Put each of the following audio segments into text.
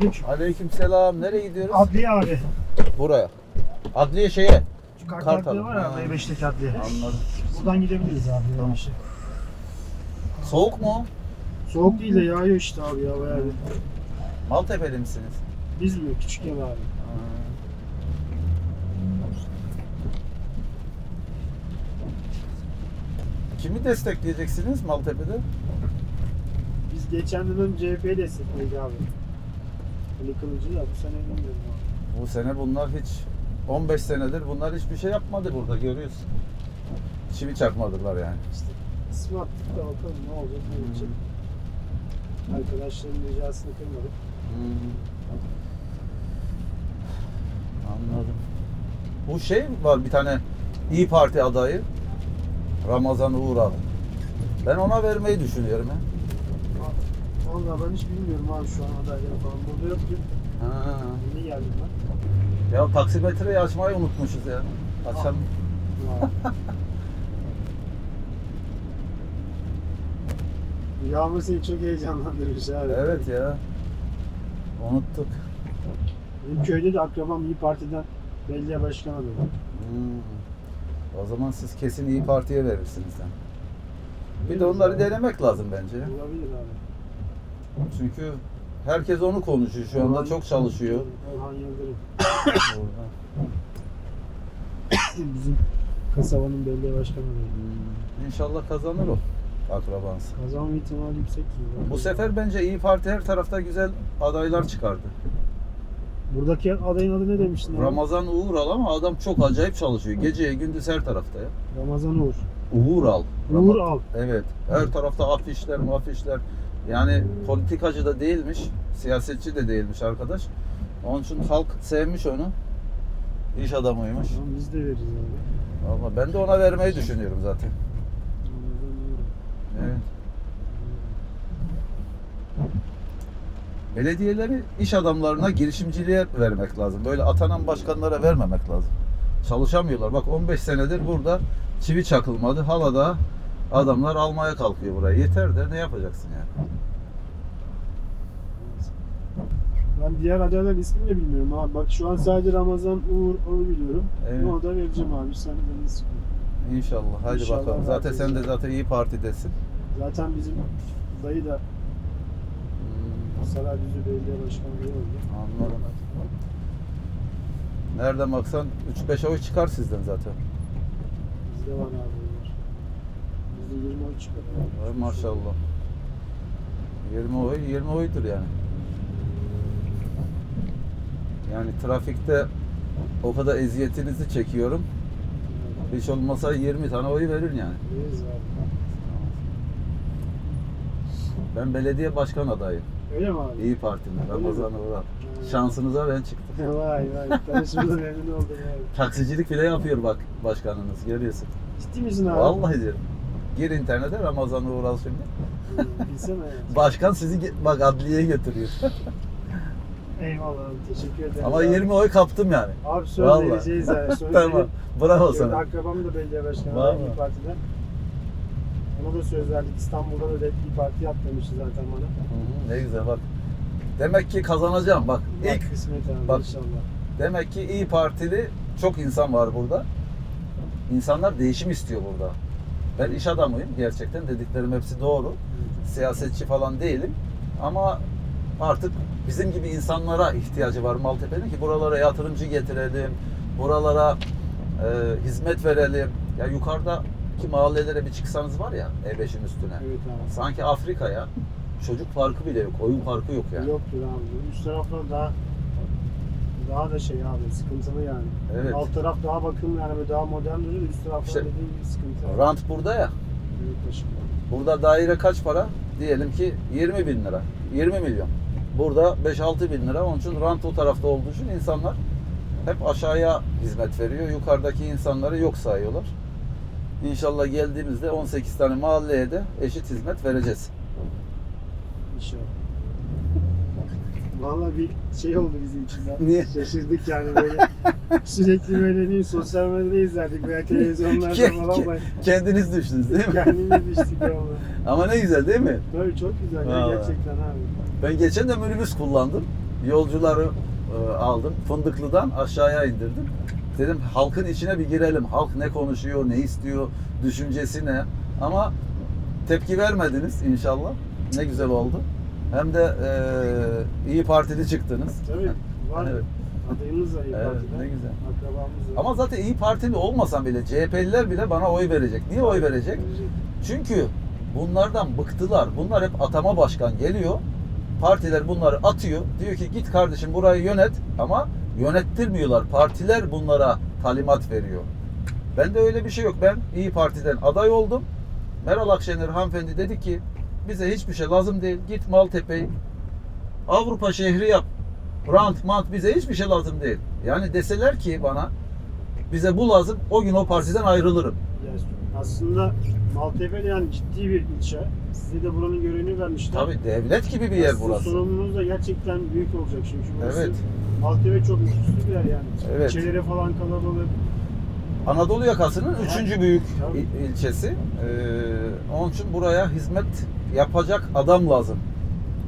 Selamünaleyküm. Aleykümselam. Nereye gidiyoruz? Adliye abi. Buraya. Adliye şeye. Şu kart Kartal. adliye var ya Ha. B5'teki adliye. Anladım. Buradan gidebiliriz abi. Tamam. Işte. Soğuk mu? Soğuk değil de yağıyor işte abi ya bayağı bir. Maltepe'li misiniz? Biz mi? Küçük ev abi. Kimi destekleyeceksiniz Maltepe'de? Biz geçen dönem CHP'yi destekledik abi. Ali Kılıcı da bu sene bilmiyorum abi. Bu sene bunlar hiç 15 senedir bunlar hiçbir şey yapmadı burada görüyorsun. Çivi çakmadılar yani. İşte ismi attık da bakalım ne olacak ne olacak. Arkadaşların ricasını kırmadık. Anladım. Bu şey var bir tane İyi Parti adayı Ramazan Uğral. Ben ona vermeyi düşünüyorum ya. Valla ben hiç bilmiyorum abi şu an adayları falan. Burada yok ki. Ha. Yeni geldim ben. Ya taksimetreyi açmayı unutmuşuz ya. Açalım. Yağmur seni çok heyecanlandırmış abi. Evet ya. Unuttuk. Benim köyde de akrabam İyi Parti'den belediye başkanı adayı. Hmm. O zaman siz kesin İyi Parti'ye verirsiniz sen. Bir de onları denemek lazım bence. Olabilir abi. Çünkü herkes onu konuşuyor şu anda çok çalışıyor. Orhan Yıldırım. Orada. Bizim kasabanın belediye başkanı adayı. İnşallah kazanır o akrabanız. Kazanma ihtimali yüksek gibi. Bu sefer bence İyi Parti her tarafta güzel adaylar çıkardı. Buradaki adayın adı ne demiştin? abi? Ramazan Uğural ama adam çok acayip çalışıyor. Geceye gündüz her tarafta ya. Ramazan Uğur. Uğural. Uğur Al. Evet. Her tarafta afişler, mafişler. Yani politikacı da değilmiş, siyasetçi de değilmiş arkadaş. Onun için halk sevmiş onu. İş adamıymış. Tamam biz de veririz abi. Ama ben de ona vermeyi düşünüyorum zaten. Evet. Belediyeleri iş adamlarına girişimciliğe vermek lazım. Böyle atanan başkanlara vermemek lazım. Çalışamıyorlar. Bak 15 senedir burada çivi çakılmadı. Hala da adamlar almaya kalkıyor buraya. Yeter de ne yapacaksın yani? Ben diğer adayların ismini de bilmiyorum abi. Bak şu an sadece Ramazan Uğur onu biliyorum. Evet. Onu da vereceğim abi. Sen beni sıkma. İnşallah. Haydi İnşallah bakalım. Zaten sen de zaten iyi partidesin. Zaten bizim dayı da Sarayüzü Belediye Başkanı oldu. Anladım. Nereden baksan 3-5 oy çıkar sizden zaten. Bizde var abi. Bizde 20 oy çıkar. abi. Maşallah. 20 oy 20 oydur yani. Yani trafikte o kadar eziyetinizi çekiyorum. Hiç olmasa 20 tane oy verir yani. Abi. Ben belediye başkan adayım. Öyle mi abi? İyi Parti'nin Ramazan. Evet. Şansınıza ben çıktım. vay vay. Tanışmada memnun oldum abi. Taksicilik bile yapıyor bak başkanınız görüyorsun. Ciddi misin abi? Vallahi diyorum. Gir internete Ramazan Uğral şimdi. Bilsene. Başkan sizi ge- bak adliyeye götürüyor. Eyvallah abi. Teşekkür ederim. Ama abi. 20 oy kaptım yani. Abi söz Vallahi. vereceğiz yani. Söz tamam. Bravo sana. Akrabam da belediye başkanı Vallahi. İYİ Parti'den. Ona da söz verdik. İstanbul'da da İYİ Parti yap demişti zaten bana. Hı hı, ne güzel bak. Demek ki kazanacağım bak. Bak İlk kısmet abi bak. inşallah. demek ki iyi Partili çok insan var burada. İnsanlar değişim istiyor burada. Ben iş adamıyım gerçekten dediklerim hepsi doğru. Siyasetçi falan değilim. Ama artık bizim gibi insanlara ihtiyacı var Maltepe'nin ki buralara yatırımcı getirelim. Buralara e, hizmet verelim. Ya yukarıdaki mahallelere bir çıksanız var ya E5'in üstüne. Evet abi. Sanki Afrika ya. Çocuk parkı bile yok. Oyun parkı yok yani. Yoktur abi. Üst taraflar daha daha da şey abi sıkıntılı yani. Evet. Alt taraf daha bakımlı yani böyle daha modern duruyor. Üst taraflar İşte- dediğin gibi sıkıntı. Rant burada ya. Evet başım. Burada daire kaç para? Diyelim ki 20 bin lira. 20 milyon. Burada 5-6 bin lira. Onun için rant o tarafta olduğu için insanlar hep aşağıya hizmet veriyor. Yukarıdaki insanları yok sayıyorlar. İnşallah geldiğimizde 18 tane mahalleye de eşit hizmet vereceğiz. İnşallah. Valla bir şey oldu bizim için ya. Niye? Şaşırdık yani böyle. Sürekli böyle değil sosyal medyada izlerdik veya televizyonlarda falan. ke- Kendiniz düştünüz değil mi? Kendimiz düştük valla. Ama ne güzel değil mi? Böyle çok güzel ya Vallahi. gerçekten abi. Ben geçen de minibüs kullandım. Yolcuları e, aldım. Fındıklı'dan aşağıya indirdim. Dedim halkın içine bir girelim. Halk ne konuşuyor, ne istiyor, düşüncesi ne? Ama tepki vermediniz inşallah. Ne güzel oldu. Hem de e, iyi partili çıktınız. Tabii var. Evet. Adayımız var İYİ Evet, Parti'den. ne güzel. Akrabamız var. Ama zaten iyi Partili olmasam bile CHP'liler bile bana oy verecek. Niye oy verecek? Çünkü bunlardan bıktılar. Bunlar hep atama başkan geliyor. Partiler bunları atıyor. Diyor ki git kardeşim burayı yönet ama yönettirmiyorlar. Partiler bunlara talimat veriyor. Ben de öyle bir şey yok. Ben İyi Parti'den aday oldum. Meral Akşener hanımefendi dedi ki bize hiçbir şey lazım değil. Git Maltepe'yi Avrupa şehri yap. Rant, mant bize hiçbir şey lazım değil. Yani deseler ki bana bize bu lazım o gün o partiden ayrılırım. Yani aslında Maltepe yani ciddi bir ilçe. Size de buranın görevini vermişler. Tabii devlet gibi bir yer Aslında burası. Sorumluluğunuz da gerçekten büyük olacak burası. Evet. Maltepe çok nüfuslu bir yer yani. Evet. İlçeleri falan kalabalık. Anadolu yakasının üçüncü büyük il- ilçesi. Ee, onun için buraya hizmet yapacak adam lazım.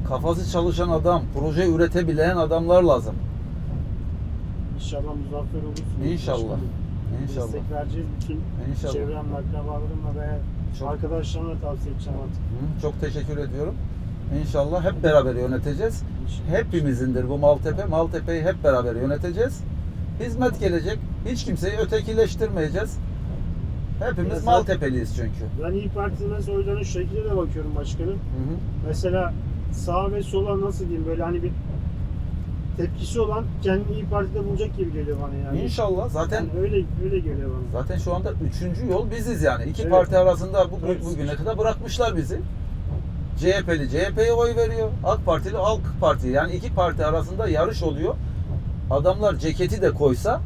Kafası çalışan adam, proje üretebilen adamlar lazım. İnşallah muzaffer olursunuz. İnşallah. Başkanım. İnşallah. Destek vereceğiz bütün İnşallah. çevremle, akrabalarımla ve Çok, arkadaşlarımla tavsiye edeceğim artık. Hı, çok teşekkür ediyorum. İnşallah hep beraber yöneteceğiz. İnşallah. Hepimizindir bu Maltepe. Maltepe'yi hep beraber yöneteceğiz. Hizmet gelecek. Hiç kimseyi ötekileştirmeyeceğiz. Hepimiz zaten- Maltepe'liyiz çünkü. Ben İYİ Parti'nin nasıl oylarının şu şekilde de bakıyorum başkanım. Hı hı. Mesela sağ ve sola nasıl diyeyim böyle hani bir tepkisi olan kendini İYİ Parti'de bulacak gibi geliyor bana yani. İnşallah. Zaten Yani öyle öyle geliyor bana. Zaten şu anda üçüncü yol biziz yani. İki Evet. parti arasında bu, Evet. bugüne kadar bırakmışlar bizi. CHP'li CHP'ye oy veriyor. AK Partili AK Parti. Yani iki parti arasında yarış oluyor. Adamlar ceketi de koysa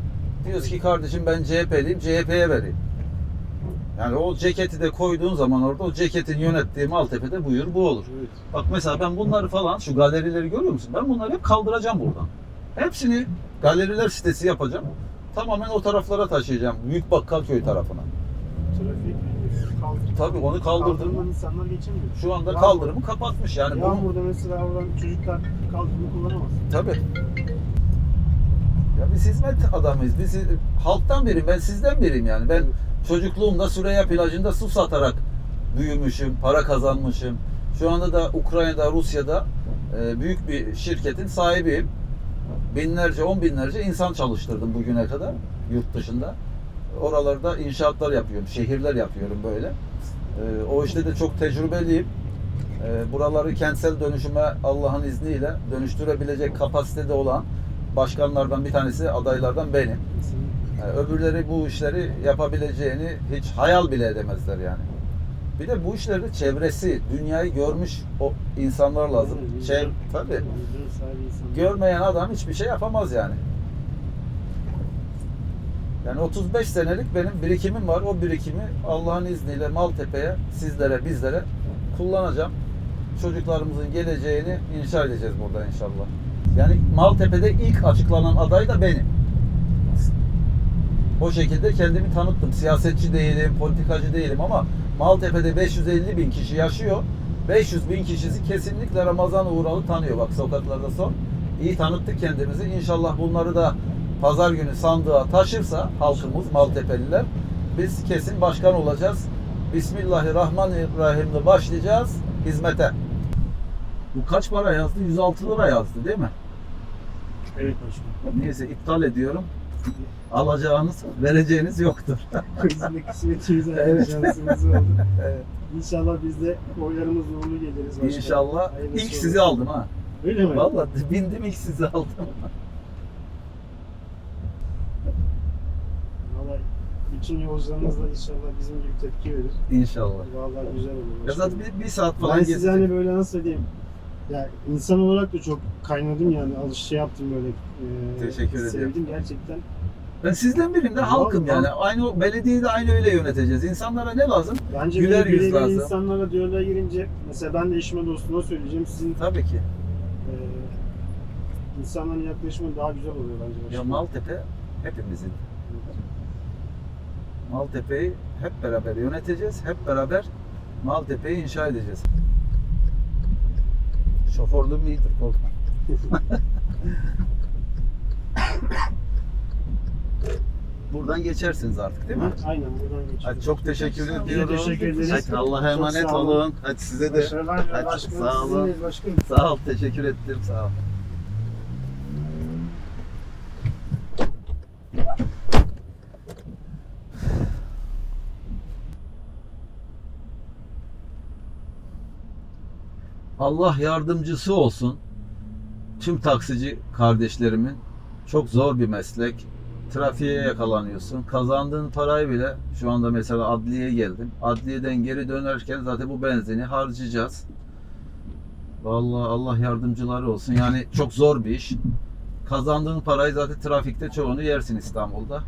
diyoruz ki kardeşim ben CHP'liyim CHP'ye vereyim. Yani o ceketi de koyduğun zaman orada o ceketin yönettiği Maltepe'de buyur bu olur. Evet. Bak mesela ben bunları falan şu galerileri görüyor musun? Ben bunları hep kaldıracağım buradan. Hepsini galeriler sitesi yapacağım. Tamamen o taraflara taşıyacağım. Büyük Bakkalköy tarafına. Trafik kaldı. Tabii onu kaldırdım. İnsanlar geçemiyor. Şu anda Yağmur. kaldırımı kapatmış yani. Bunu, Yağmurda mesela oradan çocuklar kaldırımı kullanamaz. tabii. Ya biz hizmet adamıyız. Biz halktan biriyim. Ben sizden biriyim yani. Ben çocukluğumda Süreyya plajında su satarak büyümüşüm, para kazanmışım. Şu anda da Ukrayna'da, Rusya'da e, büyük bir şirketin sahibiyim. Binlerce, on binlerce insan çalıştırdım bugüne kadar yurt dışında. Oralarda inşaatlar yapıyorum, şehirler yapıyorum böyle. E, o işte de çok tecrübeliyim. E, buraları kentsel dönüşüme Allah'ın izniyle dönüştürebilecek kapasitede olan başkanlardan bir tanesi, adaylardan benim. Yani öbürleri bu işleri yapabileceğini hiç hayal bile edemezler yani. Bir de bu işlerde çevresi, dünyayı görmüş o insanlar lazım. Evet, vizyon- tabii. Görmeyen adam hiçbir şey yapamaz yani. Yani 35 senelik benim birikimim var. O birikimi Allah'ın izniyle Maltepe'ye, sizlere, bizlere kullanacağım. Çocuklarımızın geleceğini inşa edeceğiz burada inşallah. Yani Maltepe'de ilk açıklanan aday da benim. O şekilde kendimi tanıttım. Siyasetçi değilim, politikacı değilim ama Maltepe'de 550 bin kişi yaşıyor. 500 bin kişisi kesinlikle Ramazan Uğralı tanıyor. Bak sokaklarda son. İyi tanıttık kendimizi. İnşallah bunları da pazar günü sandığa taşırsa halkımız, Maltepeliler biz kesin başkan olacağız. Bismillahirrahmanirrahim'le başlayacağız hizmete. Bu kaç para yazdı? 106 lira yazdı değil mi? Evet başkanım. Neyse iptal ediyorum. Alacağınız, vereceğiniz yoktur. Bizim kısmetimiz Evet. şansımız oldu. Evet. İnşallah biz de oylarımız uğurlu geliriz başkanım. İnşallah. Hayırlısı İlk olsun. sizi aldım ha. Öyle mi? Vallahi bindim ilk sizi aldım. Vallahi bütün yolcularınız da inşallah bizim gibi tepki verir. İnşallah. Vallahi güzel olur. Ya zaten bir, bir saat falan ben size gezdik. hani böyle nasıl diyeyim ya insan olarak da çok kaynadım yani alış şey yaptım böyle e, Teşekkür ederim. sevdim gerçekten Ben sizden biriyim de halkım yani. Aynı belediyeyi de aynı öyle yöneteceğiz. İnsanlara ne lazım? bence Güler yüz lazım. insanlara diyaloğa girince mesela ben de eşime dostuma söyleyeceğim sizin Tabii ki. e, insanların yaklaşımı daha güzel oluyor bence Ya başkanım. Maltepe hepimizin. Maltepe'yi hep beraber yöneteceğiz. Hep beraber Maltepe'yi inşa edeceğiz. Şoförlüğüm iyidir korkma. Buradan geçersiniz artık değil mi? Aynen buradan geçiyoruz. Hadi çok teşekkür ediyorum. teşekkür ederiz. Hadi Allah'a emanet olun. olun. Hadi size de. Başarılar Hadi, başkanım. sağ olun. Başkanım. Sağ ol, teşekkür ettim. Sağ ol. Allah yardımcısı olsun. Tüm taksici kardeşlerimin çok zor bir meslek. Trafiğe yakalanıyorsun. Kazandığın parayı bile şu anda mesela adliyeye geldim. Adliyeden geri dönerken zaten bu benzini harcayacağız. Vallahi Allah yardımcıları olsun. Yani çok zor bir iş. Kazandığın parayı zaten trafikte çoğunu yersin İstanbul'da.